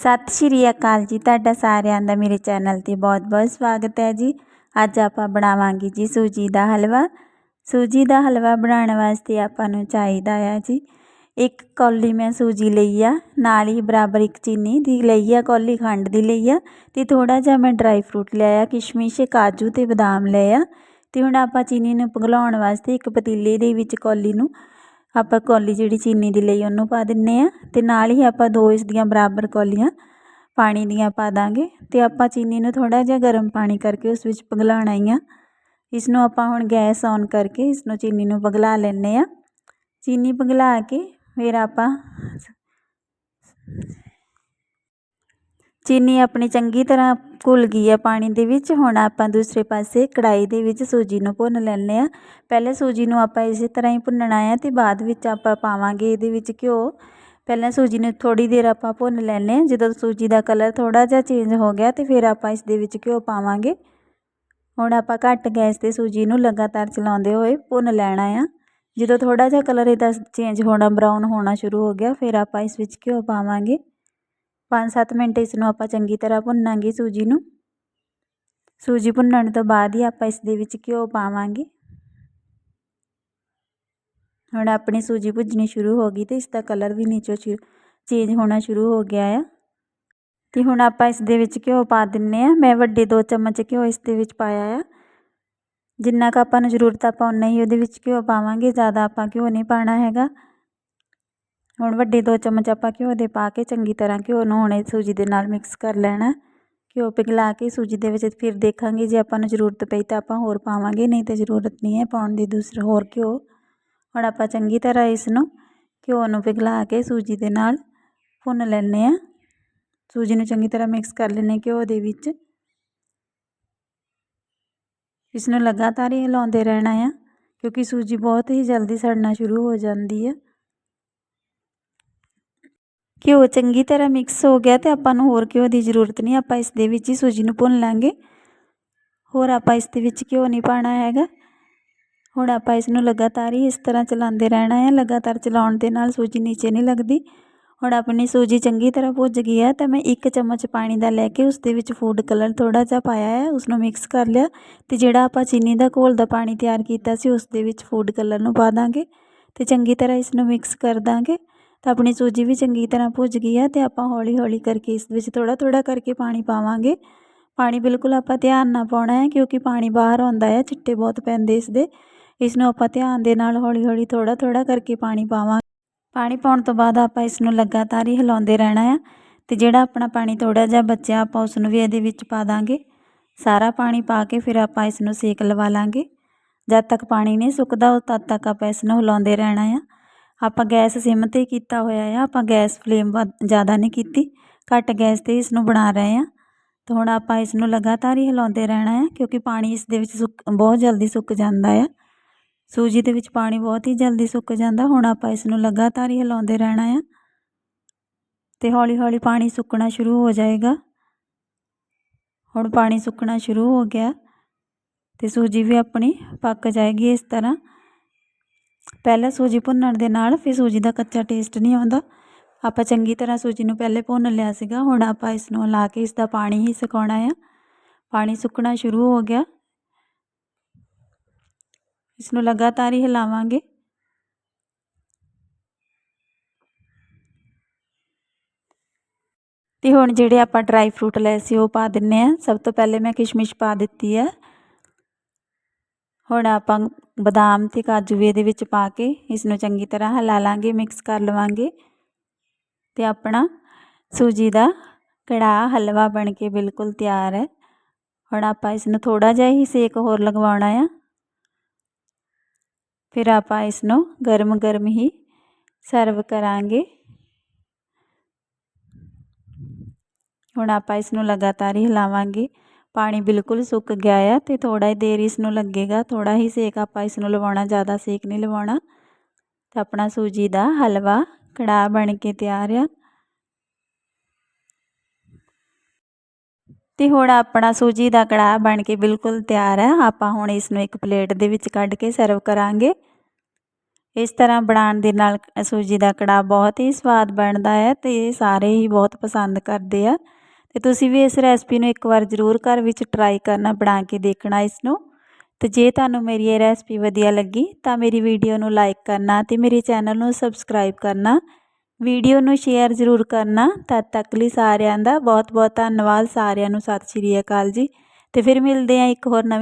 ਸਤਿ ਸ਼੍ਰੀ ਅਕਾਲ ਜੀ ਤੁਹਾਡਾ ਸਾਰਿਆਂ ਦਾ, ਮੇਰੇ ਚੈਨਲ 'ਤੇ ਬਹੁਤ-ਬਹੁਤ ਸਵਾਗਤ ਹੈ ਜੀ। ਅੱਜ ਆਪਾਂ ਬਣਾਵਾਂਗੇ ਜੀ ਸੂਜੀ ਦਾ ਹਲਵਾ। ਸੂਜੀ ਦਾ ਹਲਵਾ ਬਣਾਉਣ ਵਾਸਤੇ ਆਪਾਂ ਨੂੰ ਚਾਹੀਦਾ ਆ ਜੀ ਇੱਕ ਕੌਲੀ ਮੈਂ ਸੂਜੀ ਲਈ ਆ, ਨਾਲ ਹੀ ਬਰਾਬਰ ਇੱਕ ਚੀਨੀ ਦੀ ਲਈ ਆ, ਕੌਲੀ ਖੰਡ ਦੀ ਲਈ ਆ ਤੇ ਥੋੜਾ ਜਿਹਾ ਮੈਂ ਡਰਾਈ ਫਰੂਟ ਲਿਆ ਆ, ਕਿਸ਼ਮਿਸ਼, ਕਾਜੂ ਤੇ ਬਦਾਮ ਲਏ ਆ ਤੇ ਹੁਣ ਆਪਾਂ ਚੀਨੀ ਨੂੰ ਪਿਘਲਾਉਣ ਵਾਸਤੇ ਇੱਕ ਪਤੀਲੇ ਦੇ ਵਿੱਚ ਕੌਲੀ ਨੂੰ ਆਪਾਂ ਕੌਲੀ ਜਿਹੜੀ ਚੀਨੀ ਦੀ ਲਈ ਉਹਨੂੰ ਪਾ ਦਿੰਨੇ ਆ ਤੇ ਨਾਲ ਹੀ ਆਪਾਂ ਦੋ ਇਸ ਦੀਆਂ ਬਰਾਬਰ ਕੌਲੀਆਂ ਪਾਣੀ ਦੀਆਂ ਪਾ ਦਾਂਗੇ ਤੇ ਆਪਾਂ ਚੀਨੀ ਨੂੰ ਥੋੜਾ ਜਿਹਾ ਗਰਮ ਪਾਣੀ ਕਰਕੇ ਉਸ ਵਿੱਚ ਪਿਘਲਾਉਣਾ ਹੀ ਆ। ਇਸ ਨੂੰ ਆਪਾਂ ਹੁਣ ਗੈਸ ਔਨ ਕਰਕੇ ਇਸ ਨੂੰ ਚੀਨੀ ਨੂੰ ਪਿਘਲਾ ਲੈਣੇ ਆ। ਚੀਨੀ ਪਿਘਲਾ ਕੇ ਫਿਰ ਆਪਾਂ ਚੀਨੀ ਆਪਣੀ ਚੰਗੀ ਤਰ੍ਹਾਂ ਘੁਲ ਗਈ ਹੈ ਪਾਣੀ ਦੇ ਵਿੱਚ, ਹੁਣ ਆਪਾਂ ਦੂਸਰੇ ਪਾਸੇ ਕੜਾਈ ਦੇ ਵਿੱਚ ਸੂਜੀ ਨੂੰ ਭੁੰਨ ਲੈਂਦੇ ਹਾਂ। ਪਹਿਲੇ ਸੂਜੀ ਨੂੰ ਆਪਾਂ ਇਸੇ ਤਰ੍ਹਾਂ ਹੀ ਭੁੰਨਣਾ ਹੈ ਅਤੇ ਬਾਅਦ ਵਿੱਚ ਆਪਾਂ ਪਾਵਾਂਗੇ ਇਹਦੇ ਵਿੱਚ ਘਿਓ। ਪਹਿਲਾਂ ਸੂਜੀ ਨੂੰ ਥੋੜ੍ਹੀ ਦੇਰ ਆਪਾਂ ਭੁੰਨ ਲੈਂਦੇ ਹਾਂ, ਜਦੋਂ ਸੂਜੀ ਦਾ ਕਲਰ ਥੋੜ੍ਹਾ ਜਿਹਾ ਚੇਂਜ ਹੋ ਗਿਆ ਤੇ ਫਿਰ ਆਪਾਂ ਇਸ ਦੇ ਵਿੱਚ ਘਿਓ ਪਾਵਾਂਗੇ। ਹੁਣ ਆਪਾਂ ਘੱਟ ਗੈਸ ਤੇ ਸੂਜੀ ਨੂੰ ਲਗਾਤਾਰ ਚਲਾਉਂਦੇ ਹੋਏ ਭੁੰਨ ਲੈਣਾ ਆ। ਜਦੋਂ ਥੋੜਾ ਜਿਹਾ ਕਲਰ ਇਹਦਾ ਚੇਂਜ ਹੋਣਾ, ਬਰਾਊਨ ਹੋਣਾ ਸ਼ੁਰੂ ਹੋ ਗਿਆ, ਫਿਰ ਆਪਾਂ ਇਸ ਵਿੱਚ ਘਿਓ ਪਾਵਾਂਗੇ। 5-7 ਮਿੰਟ ਇਸ ਨੂੰ ਆਪਾਂ ਚੰਗੀ ਤਰ੍ਹਾਂ ਭੁੰਨਾਂਗੇ ਸੂਜੀ ਨੂੰ ਸੂਜੀ ਭੁੰਨਣ ਤੋਂ ਬਾਅਦ ਹੀ ਆਪਾਂ ਇਸ ਦੇ ਵਿੱਚ ਘਿਓ ਪਾਵਾਂਗੇ ਹੁਣ ਆਪਣੀ ਸੂਜੀ ਭੁੱਜਣੀ ਸ਼ੁਰੂ ਹੋ ਗਈ ਤੇ ਇਸ ਦਾ ਕਲਰ ਵੀ ਨੀਚੋਂ ਚੇਂਜ ਹੋਣਾ ਸ਼ੁਰੂ ਹੋ ਗਿਆ ਆ ਤੇ ਹੁਣ ਆਪਾਂ ਇਸ ਦੇ ਵਿੱਚ ਘਿਓ ਪਾ ਦਿੰਨੇ ਆ ਮੈਂ ਵੱਡੇ 2 ਚਮਚ ਘਿਓ ਇਸ ਦੇ ਵਿੱਚ ਪਾਇਆ ਆ ਜਿੰਨਾ ਕ ਆਪਾਂ ਨੂੰ ਜ਼ਰੂਰਤ ਆਪਾਂ ਉਨਾ ਹੀ ਉਹਦੇ ਵਿੱਚ ਘਿਓ ਪਾਵਾਂਗੇ ਜ਼ਿਆਦਾ ਆਪਾਂ ਘਿਓ ਨਹੀਂ ਪਾਣਾ ਹੈਗਾ ਹੁਣ ਵੱਡੇ ਦੋ ਚਮਚ ਆਪਾਂ ਘਿਓ ਦੇ ਪਾ ਕੇ ਚੰਗੀ ਤਰ੍ਹਾਂ ਘਿਓ ਨੂੰ ਹੁਣੇ ਸੂਜੀ ਦੇ ਨਾਲ ਮਿਕਸ ਕਰ ਲੈਣਾ। ਘਿਓ ਪਿਘਲਾ ਕੇ ਸੂਜੀ ਦੇ ਵਿੱਚ ਫਿਰ ਦੇਖਾਂਗੇ ਜੇ ਆਪਾਂ ਨੂੰ ਜ਼ਰੂਰਤ ਪਈ ਤਾਂ ਆਪਾਂ ਹੋਰ ਪਾਵਾਂਗੇ, ਨਹੀਂ ਤਾਂ ਜ਼ਰੂਰਤ ਨਹੀਂ ਹੈ ਪਾਉਣ ਦੀ ਦੂਸਰਾ ਹੋਰ ਘਿਓ। ਹੁਣ ਆਪਾਂ ਚੰਗੀ ਤਰ੍ਹਾਂ ਇਸ ਨੂੰ ਘਿਓ ਨੂੰ ਪਿਘਲਾ ਕੇ ਸੂਜੀ ਦੇ ਨਾਲ ਭੁੰਨ ਲੈਣੇ ਆ ਸੂਜੀ ਨੂੰ ਚੰਗੀ ਤਰ੍ਹਾਂ ਮਿਕਸ ਕਰ ਲੈਣੇ ਘਿਓ ਦੇ ਵਿੱਚ। ਇਸ ਨੂੰ ਲਗਾਤਾਰ ਹੀ ਹਿਲਾਉਂਦੇ ਰਹਿਣਾ ਆ, ਕਿਉਂਕਿ ਸੂਜੀ ਬਹੁਤ ਹੀ ਜਲਦੀ ਸੜਨਾ ਸ਼ੁਰੂ ਹੋ ਜਾਂਦੀ ਹੈ ਘਿਓ ਚੰਗੀ ਤਰ੍ਹਾਂ ਮਿਕਸ ਹੋ ਗਿਆ ਤੇ ਆਪਾਂ ਨੂੰ ਹੋਰ ਘਿਓ ਦੀ ਜ਼ਰੂਰਤ ਨਹੀਂ, ਆਪਾਂ ਇਸ ਦੇ ਵਿੱਚ ਹੀ ਸੂਜੀ ਨੂੰ ਭੁੰਨ ਲਾਂਗੇ। ਹੋਰ ਆਪਾਂ ਇਸ ਦੇ ਵਿੱਚ ਘਿਓ ਨਹੀਂ ਪਾਣਾ ਹੈਗਾ। ਹੁਣ ਆਪਾਂ ਇਸ ਨੂੰ ਲਗਾਤਾਰ ਹੀ ਇਸ ਤਰ੍ਹਾਂ ਚਲਾਉਂਦੇ ਰਹਿਣਾ ਹੈ, ਲਗਾਤਾਰ ਚਲਾਉਣ ਦੇ ਨਾਲ ਸੂਜੀ ਨੀਚੇ ਨਹੀਂ ਲੱਗਦੀ। ਹੁਣ ਆਪਣੀ ਸੂਜੀ ਚੰਗੀ ਤਰ੍ਹਾਂ ਭੁੱਜ ਗਈ ਹੈ ਤਾਂ ਮੈਂ ਇੱਕ ਚਮਚ ਪਾਣੀ ਦਾ ਲੈ ਕੇ ਉਸ ਦੇ ਵਿੱਚ ਫੂਡ ਕਲਰ ਥੋੜਾ ਜਿਹਾ ਪਾਇਆ ਹੈ ਉਸ ਨੂੰ ਮਿਕਸ ਕਰ ਲਿਆ ਤੇ ਜਿਹੜਾ ਆਪਾਂ ਚੀਨੀ ਦਾ ਘੋਲ ਦਾ ਪਾਣੀ ਤਿਆਰ ਕੀਤਾ ਸੀ, ਉਸ ਦੇ ਵਿੱਚ ਫੂਡ ਕਲਰ ਨੂੰ ਪਾ ਦਾਂਗੇ ਤੇ ਚੰਗੀ ਤਰ੍ਹਾਂ ਇਸ ਨੂੰ ਮਿਕਸ ਕਰ ਦਾਂਗੇ। ਤਾਂ ਆਪਣੀ ਸੂਜੀ ਵੀ ਚੰਗੀ ਤਰ੍ਹਾਂ ਭੁੱਜ ਗਈ ਹੈ ਤੇ ਆਪਾਂ ਹੌਲੀ ਹੌਲੀ ਕਰਕੇ ਇਸ ਵਿੱਚ ਥੋੜਾ ਥੋੜਾ ਕਰਕੇ ਪਾਣੀ ਪਾਵਾਂਗੇ। ਪਾਣੀ ਬਿਲਕੁਲ ਆਪਾਂ ਧਿਆਨ ਨਾਲ ਪਾਉਣਾ ਹੈ ਕਿਉਂਕਿ ਪਾਣੀ ਬਾਹਰ ਆਉਂਦਾ ਹੈ, ਚਿੱਟੇ ਬਹੁਤ ਪੈਂਦੇ ਇਸ ਦੇ। ਇਸ ਨੂੰ ਆਪਾਂ ਧਿਆਨ ਦੇ ਨਾਲ ਹੌਲੀ ਹੌਲੀ ਥੋੜਾ ਥੋੜਾ ਕਰਕੇ ਪਾਣੀ ਪਾਵਾਂਗੇ। ਪਾਣੀ ਪਾਉਣ ਤੋਂ ਬਾਅਦ ਆਪਾਂ ਇਸ ਨੂੰ ਲਗਾਤਾਰ ਹੀ ਹਿਲਾਉਂਦੇ ਰਹਿਣਾ ਆ ਤੇ ਜਿਹੜਾ ਆਪਣਾ ਪਾਣੀ ਥੋੜਾ ਜਿਹਾ ਬਚਿਆ ਆਪਾਂ ਉਸ ਨੂੰ ਵੀ ਇਹਦੇ ਵਿੱਚ ਪਾ ਦਾਂਗੇ। ਸਾਰਾ ਪਾਣੀ ਪਾ ਕੇ ਫਿਰ ਆਪਾਂ ਇਸ ਨੂੰ ਸੇਕ ਲਵਾ ਲਾਂਗੇ। ਜਦ ਤੱਕ ਪਾਣੀ ਨਹੀਂ ਸੁੱਕਦਾ ਉਹ ਤਦ ਤੱਕ ਆਪਾਂ ਇਸ ਨੂੰ ਹਿਲਾਉਂਦੇ ਰਹਿਣਾ ਆ। ਆਪਾਂ ਗੈਸ ਸਿਮ ਤੇ ਕੀਤਾ ਹੋਇਆ ਆ, ਆਪਾਂ ਗੈਸ ਫਲੇਮ ਜ਼ਿਆਦਾ ਨਹੀਂ ਕੀਤੀ, ਘੱਟ ਗੈਸ ਤੇ ਇਸ ਨੂੰ ਬਣਾ ਰਹੇ ਆ। ਤਾਂ ਹੁਣ ਆਪਾਂ ਇਸ ਨੂੰ ਲਗਾਤਾਰ ਹੀ ਹਿਲਾਉਂਦੇ ਰਹਿਣਾ ਹੈ ਕਿਉਂਕਿ ਪਾਣੀ ਇਸ ਦੇ ਵਿੱਚ ਸੁੱਕ, ਬਹੁਤ ਜਲਦੀ ਸੁੱਕ ਜਾਂਦਾ ਆ। ਸੂਜੀ ਦੇ ਵਿੱਚ ਪਾਣੀ ਬਹੁਤ ਹੀ ਜਲਦੀ ਸੁੱਕ ਜਾਂਦਾ, ਹੁਣ ਆਪਾਂ ਇਸ ਨੂੰ ਲਗਾਤਾਰ ਹੀ ਹਿਲਾਉਂਦੇ ਰਹਿਣਾ ਆ। ਤੇ ਹੌਲੀ ਹੌਲੀ ਪਾਣੀ ਸੁੱਕਣਾ ਸ਼ੁਰੂ ਹੋ ਜਾਏਗਾ। ਹੁਣ ਪਾਣੀ ਸੁੱਕਣਾ ਸ਼ੁਰੂ ਹੋ ਗਿਆ, ਤੇ ਸੂਜੀ ਵੀ ਆਪਣੀ ਪੱਕ ਜਾਏਗੀ ਇਸ ਤਰ੍ਹਾਂ। ਪਹਿਲਾਂ ਸੂਜੀ ਭੁੰਨਣ ਦੇ ਨਾਲ ਫਿਰ ਸੂਜੀ ਦਾ ਕੱਚਾ ਟੇਸਟ ਨਹੀਂ ਆਉਂਦਾ। ਆਪਾਂ ਚੰਗੀ ਤਰ੍ਹਾਂ ਸੂਜੀ ਨੂੰ ਪਹਿਲੇ ਭੁੰਨ ਲਿਆ ਸੀਗਾ। ਹੁਣ ਆਪਾਂ ਇਸ ਨੂੰ ਲਾ ਕੇ ਇਸ ਦਾ ਪਾਣੀ ਹੀ ਸੁਕਾਉਣਾ ਆ। ਪਾਣੀ ਸੁੱਕਣਾ ਸ਼ੁਰੂ ਹੋ ਗਿਆ। ਇਸ ਨੂੰ ਲਗਾਤਾਰ ਹੀ ਹਿਲਾਵਾਂਗੇ। ਤੇ ਹੁਣ ਜਿਹੜੇ ਆਪਾਂ ਡਰਾਈ ਫਰੂਟ ਲਏ ਸੀ ਉਹ ਪਾ ਦਿੰਨੇ ਆ। ਸਭ ਤੋਂ ਪਹਿਲੇ ਮੈਂ ਕਿਸ਼ਮਿਸ਼ ਪਾ ਦਿੱਤੀ ਹੈ ਹੁਣ ਆਪਾਂ ਬਦਾਮ ਤੇ ਕਾਜੂ ਵੀ ਇਹਦੇ ਵਿੱਚ ਪਾ ਕੇ ਇਸ ਨੂੰ ਚੰਗੀ ਤਰ੍ਹਾਂ ਹਿਲਾ ਲਾਂਗੇ ਮਿਕਸ ਕਰ ਲਵਾਂਗੇ ਤੇ ਆਪਣਾ ਸੂਜੀ ਦਾ ਕੜਾਹ ਹਲਵਾ ਬਣ ਕੇ ਬਿਲਕੁਲ ਤਿਆਰ ਹੈ। ਹੁਣ ਆਪਾਂ ਇਸ ਨੂੰ ਥੋੜਾ ਜਿਹਾ ਹੀ ਸੇਕ ਹੋਰ ਲਗਵਾਉਣਾ ਆ। ਫਿਰ ਆਪਾਂ ਇਸ ਨੂੰ ਗਰਮ ਗਰਮ ਹੀ ਸਰਵ ਕਰਾਂਗੇ। ਹੁਣ ਆਪਾਂ ਇਸ ਨੂੰ ਲਗਾਤਾਰ ਹੀ ਹਿਲਾਵਾਂਗੇ। ਪਾਣੀ ਬਿਲਕੁਲ ਸੁੱਕ ਗਿਆ ਆ ਤੇ ਥੋੜਾ ਹੀ ਦੇਰ ਇਸ ਨੂੰ ਲੱਗੇਗਾ ਥੋੜਾ ਹੀ ਸੇਕ ਆਪਾਂ ਇਸ ਨੂੰ ਲਵਾਉਣਾ, ਜ਼ਿਆਦਾ ਸੇਕ ਨਹੀਂ ਲਵਾਉਣਾ। ਤੇ ਆਪਣਾ ਸੂਜੀ ਦਾ ਹਲਵਾ, ਕੜਾਹ ਬਣ ਕੇ ਤਿਆਰ ਆ। ਤੇ ਹੁਣ ਆਪਣਾ ਸੂਜੀ ਦਾ ਕੜਾਹ ਬਣ ਕੇ ਬਿਲਕੁਲ ਤਿਆਰ ਹੈ ਆਪਾਂ ਹੁਣ ਇਸ ਨੂੰ ਇੱਕ ਪਲੇਟ ਦੇ ਵਿੱਚ ਕੱਢ ਕੇ ਸਰਵ ਕਰਾਂਗੇ। ਇਸ ਤਰ੍ਹਾਂ ਬਣਾਉਣ ਦੇ ਨਾਲ ਸੂਜੀ ਦਾ ਕੜਾਹ ਬਹੁਤ ਹੀ ਸਵਾਦ ਬਣਦਾ ਹੈ ਅਤੇ ਸਾਰੇ ਹੀ ਬਹੁਤ ਪਸੰਦ ਕਰਦੇ ਆ। ਅਤੇ ਤੁਸੀਂ ਵੀ ਇਸ ਰੈਸਪੀ ਨੂੰ ਇੱਕ ਵਾਰ ਜ਼ਰੂਰ ਘਰ ਵਿੱਚ ਟਰਾਈ ਕਰਨਾ, ਬਣਾ ਕੇ ਦੇਖਣਾ ਇਸ ਨੂੰ ਅਤੇ ਜੇ ਤੁਹਾਨੂੰ ਮੇਰੀ ਇਹ ਰੈਸਪੀ ਵਧੀਆ ਲੱਗੀ, ਤਾਂ ਮੇਰੀ ਵੀਡੀਓ ਨੂੰ ਲਾਈਕ ਕਰਨਾ ਅਤੇ ਮੇਰੇ ਚੈਨਲ ਨੂੰ ਸਬਸਕ੍ਰਾਈਬ ਕਰਨਾ। ਵੀਡੀਓ ਨੂੰ ਸ਼ੇਅਰ ਜ਼ਰੂਰ ਕਰਨਾ। ਤਦ ਤੱਕ ਲਈ ਸਾਰਿਆਂ ਦਾ ਬਹੁਤ ਬਹੁਤ ਧੰਨਵਾਦ। ਸਾਰਿਆਂ ਨੂੰ ਸਤਿ ਸ਼੍ਰੀ ਅਕਾਲ ਜੀ। ਅਤੇ ਫਿਰ ਮਿਲਦੇ ਹਾਂ ਇੱਕ ਹੋਰ ਨਵੇਂ